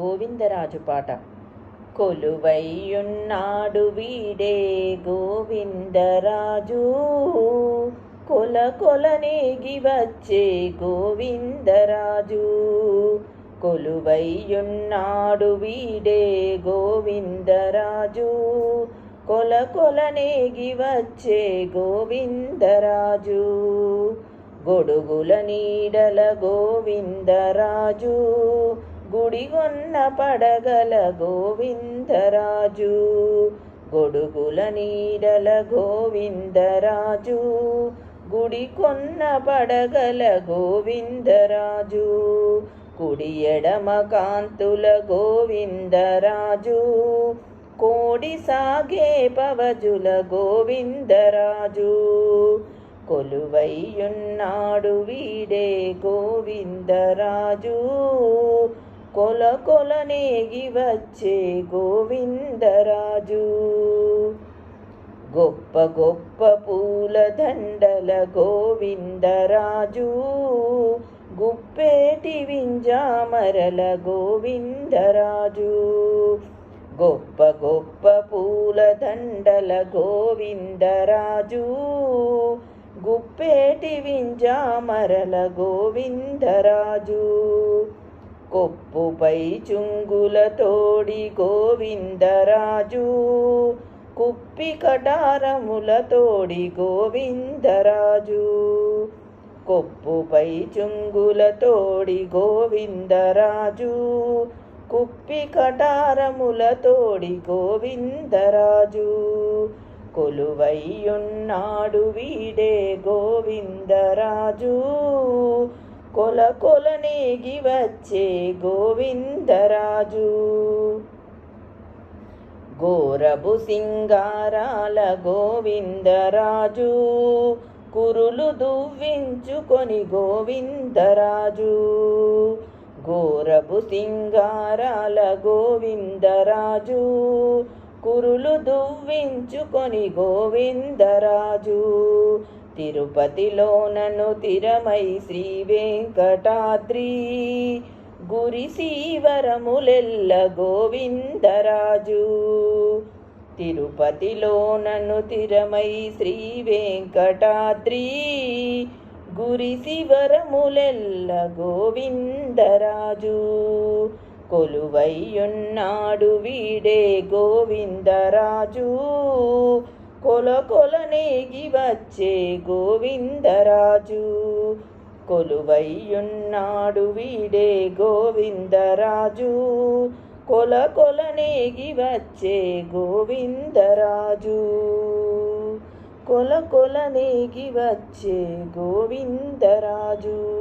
గోవిందరాజు పాట. కొలువైయున్నాడు వీడే గోవిందరాజు. కొల కొలనేగి వచ్చే గోవిందరాజు. కొలువైయున్నాడు వీడే గోవిందరాజు. కొల కొలనేగి వచ్చే గోవిందరాజు. గొడుగుల నీడల గోవిందరాజు. గుడిగొన్న పడగల గోవిందరాజు. గొడుగుల నీడల గోవిందరాజు. గుడికొన్న పడగల గోవిందరాజు. కుడియడమ కాంతుల గోవిందరాజు. కోడి సాగే పవజుల గోవిందరాజు. కొలువయ్యున్నాడు వీడే గోవిందరాజు. కొల కొలనేగి వచ్చే గోవిందరాజు. గొప్ప గొప్ప పూల దండల గోవిందరాజు. గుప్పేటి వింజామరల గోవిందరాజు. గొప్ప గొప్ప పూల దండల గోవిందరాజు. గుప్పేటి వింజామరల గోవిందరాజు. కొప్పుపై చుంగుల తోడి గోవిందరాజు కుప్పి కటారముల తోడి గోవిందరాజు. కొప్పుపై చుంగుల తోడి గోవిందరాజు కుప్పి కటారముల తోడి గోవిందరాజు. కొలువయ్యున్నాడు వీడే గోవిందరాజు కొల కొలనేగి వచ్చే గోవిందరాజు. గోరబు సింగారాల గోవిందరాజు కురులు దువ్వించుకొని గోవిందరాజు. గోరబు సింగారాల గోవిందరాజు కురులు దువ్వించుకొని గోవిందరాజు. తిరుపతిలోనను తిరమై శ్రీ వెంకటాద్రి. గురి శ్రీవరములెల్ల గోవిందరాజు. తిరుపతిలో నన్ను తిరమై శ్రీ వెంకటాద్రి. గురి శివరములెల్ల గోవిందరాజు. కొలువయ్యున్నాడు వీడే గోవిందరాజు. కొల కొలనేగి వచ్చే గోవిందరాజు. కొలువయ్యున్నాడు వీడే గోవిందరాజు. కొల కొలనేగి వచ్చే గోవిందరాజు. కొల కొలనేగి వచ్చే గోవిందరాజు.